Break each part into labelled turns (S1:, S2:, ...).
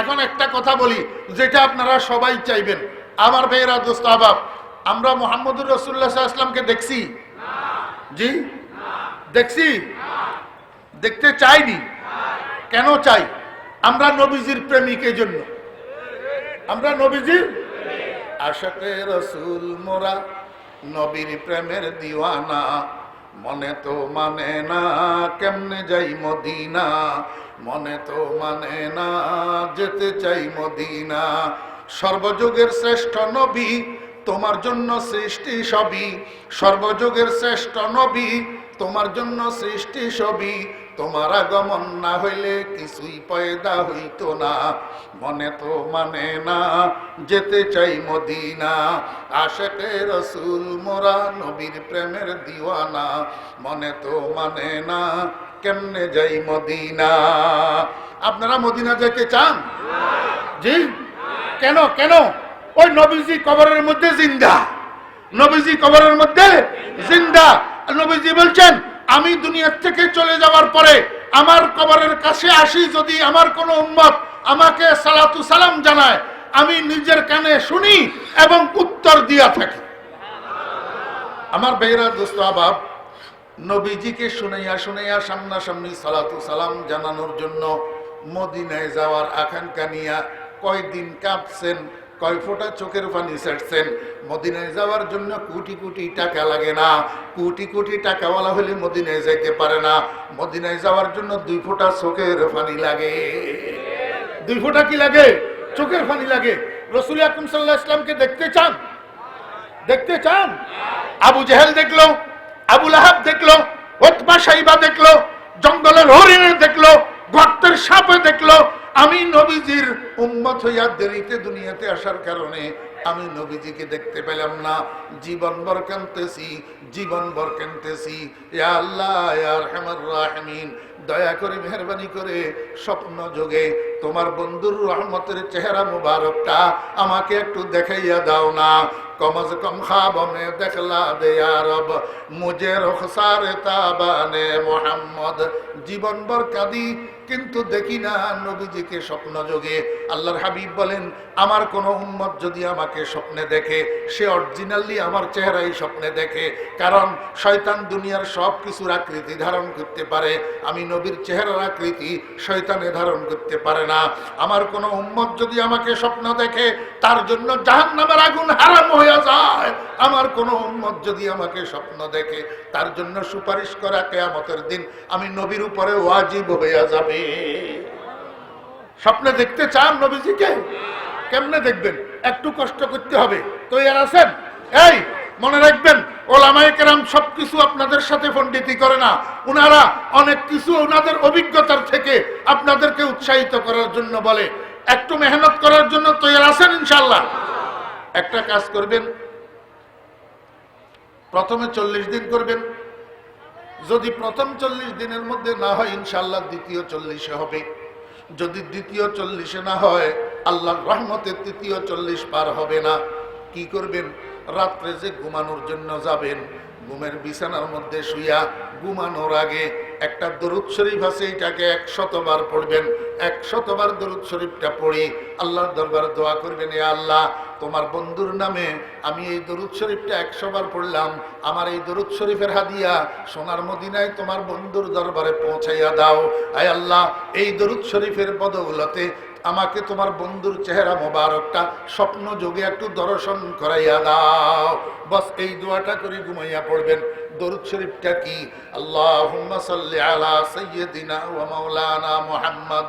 S1: এখন একটা কথা বলি, যেটা আপনারা সবাই চাইবেন। আমার ভাইয়েরা, দোস্ত আবাব আমরা মোহাম্মদুর রসুল্লাহ আসলামকে দেখছি? জি? দেখছি? দেখতে চাইনি? কেন চাই? আমরা নবীজির প্রেমিক এই জন্য আমরা নবীজির আশাকে রসুল মোরা নবীর প্রেমের দিওয়ানা। মনে তো মানে না, কেমনে যাই মদিনা? মনে তো মানে না, যেতে চাই মদিনা। সর্বযুগের শ্রেষ্ঠ নবী, তোমার জন্য সৃষ্টি সবই। সর্বযুগের শ্রেষ্ঠ নবী, তোমার জন্য সৃষ্টি সবই। তোমার আগমন না হইলে কিছুই পয়দা হইতো না। মনে তো মানে না, যেতে চাই মদিনা। আশেকে রসুল মোরা নবীর প্রেমের দিওয়ানা। মনে তো মানে না, কেমনে যাই মদিনা। আপনারা মদিনা যেতে চান? জি? কেন কেন? ওই নবীজি কবরের মধ্যে জিন্দা। নবীজি কবরের মধ্যে জিন্দা। নবীজি বলছেন আমি দুনিয়ার থেকে চলে যাওয়ার পরে আমার কবরের কাছে আসি যদি আমার কোনো উম্মত আমাকে সালাতু সালাম জানায়, আমি নিজের কানে শুনি এবং উত্তর দিয়া থাকি। আমার বেহরা দোস্ত, আবাব, নবীজিকে শুনাইয়া শুনাইয়া সামনাসামনি সালাতু সালাম জানানোর জন্য মদিনায় যাওয়ার আকাঙ্ক্ষা নিয়া কয়দিন কাঁপছেন কয় ফোঁটা চোখের পানি ছাড়ছেন। মদিনায় যাওয়ার জন্য কোটি কোটি টাকা লাগে না। কোটি কোটি টাকাওয়ালা হলে মদিনায় যাইতে পারে না। মদিনায় যাওয়ার জন্য দুই ফোঁটা চোখের পানি লাগে। দুই ফোঁটা কি লাগে? চোখের পানি লাগে। রসুল আকরম সাল্লাহ ইসলামকে দেখতে চান? দেখতে চান? আবু জেহেল দেখল আবুল আহাব দেখল ওতমা সাইবা দেখল, জঙ্গলের হরিণে দেখল, গর্তের সাপে দেখল আমি নবীজির উম্মত হইয়া দেরিতে দুনিয়াতে আসার কারণে আমি নবীজিকে দেখতে পেলাম না। জীবন ভর কানতেছি জীবন ভর কানতেছি রাহিমিন, দয়া করে মেহরবানি করে স্বপ্ন যোগে তোমার বন্ধুর রহমতের চেহারা মুবারকটা আমাকে একটু দেখাইয়া দাও না। কম আজ কম খাব মে দেখলা দে আরব মুজে রখসার তাবানে মোহাম্মদ। জীবন ভর কাঁদি কিন্তু দেখি না নবীজিকে স্বপ্ন যোগে আল্লাহর হাবিব বলেন, আমার কোন উম্মত যদি আমাকে স্বপ্নে দেখে, সে অরিজিনালি আমার চেহারাই স্বপ্নে দেখে। কারণ শয়তান দুনিয়ার সব কিছুর আকৃতি ধারণ করতে পারে, আমি নবীর চেহারার আকৃতি শয়তানে ধারণ করতে পারে না। আমার কোন উম্মত যদি আমাকে স্বপ্ন দেখে, তার জন্য জাহান নামের আগুন হারাম হয়ে যায়। আমার কোন উম্মত যদি আমাকে স্বপ্ন দেখে, তার জন্য সুপারিশ করা কেয়ামতের দিন আমি নবীর উপরে ওয়াজিব হইয়া যাবে। স্বপ্নে দেখতে চান নবীজিকে? কেমনে দেখবেন? একটু কষ্ট করতে হবে। তো এর আছেন? এই, মনে রাখবেন, ওলামায়ে কেরাম সবকিছু আপনাদের সাথে পণ্ডিতি করে না। উনারা অনেক কিছু ওনাদের অভিজ্ঞতার থেকে আপনাদেরকে উৎসাহিত করার জন্য বলে। একটু মেহনত করার জন্য তৈরি আছেন ইনশাল্লাহ একটা কাজ করবেন। প্রথমে চল্লিশ দিন করবেন। যদি প্রথম চল্লিশ দিনের মধ্যে না হয় ইনশাল্লাহ দ্বিতীয় চল্লিশে হবে। যদি দ্বিতীয় চল্লিশে না হয়, আল্লাহর রহমতে তৃতীয় চল্লিশ পার হবে না। কি করবেন? রাত্রে যে ঘুমানোর জন্য যাবেন, ঘুমের বিছানার মধ্যে শুইয়া ঘুমানোর আগে একটা দরুদ শরীফ আছে, এটাকে একশতবার পড়বেন। একশতবার দরুদ শরীফটা পড়ি, আল্লাহর দরবার দোয়া করবেন, এ আল্লাহ তোমার বন্ধুর নামে আমি এই দরুদ শরীফটা একশো বার পড়লাম। আমার এই দরুদ শরীফের হাদিয়া সোনার মদিনায় তোমার বন্ধুর দরবারে পৌঁছাইয়া দাও। আয় আল্লাহ, এই দরুদ শরীফের বদৌলতে আমাকে তোমার বন্ধুর চেহারা মোবারকটা স্বপ্ন যোগে একটু দর্শন করাইয়া দাও। বস, এই দোয়াটা করে ঘুমাইয়া পড়বেন। দরুদ শরীফটা কি? আল্লাহুম্মা সাল্লি আলা সাইয়্যিদিনা ওয়া মাওলানা মুহাম্মদ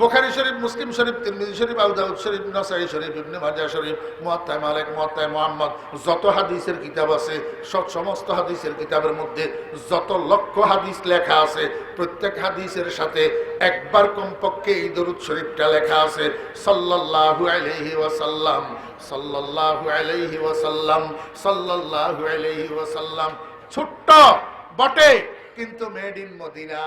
S1: বোখারি শরীফ, মুসলিম শরীফ, তিরমিজি শরীফ আউদাউদ শরীফ, নাসাই শরীফ, ইবনে মাজা শরীফ মুয়াত্তা মালিক মুয়াত্তা মুহাম্মদ, যত হাদিসের কিতাব আছে, সব সমস্ত হাদিসের কিতাবের মধ্যে যত লক্ষ হাদিস লেখা আছে, প্রত্যেক হাদিসের সাথে একবার কমপক্ষে এই দরুদ শরীফটা লেখা আছে, সাল্লাল্লাহু আলাইহি ওয়াসাল্লাম, সাল্লাল্লাহু আলাইহি ওয়াসাল্লাম, সাল্লাল্লাহু আলাইহি ওয়াসাল্লাম, ছোট্ট, বটে, কিন্তু মেড ইন মদিনা।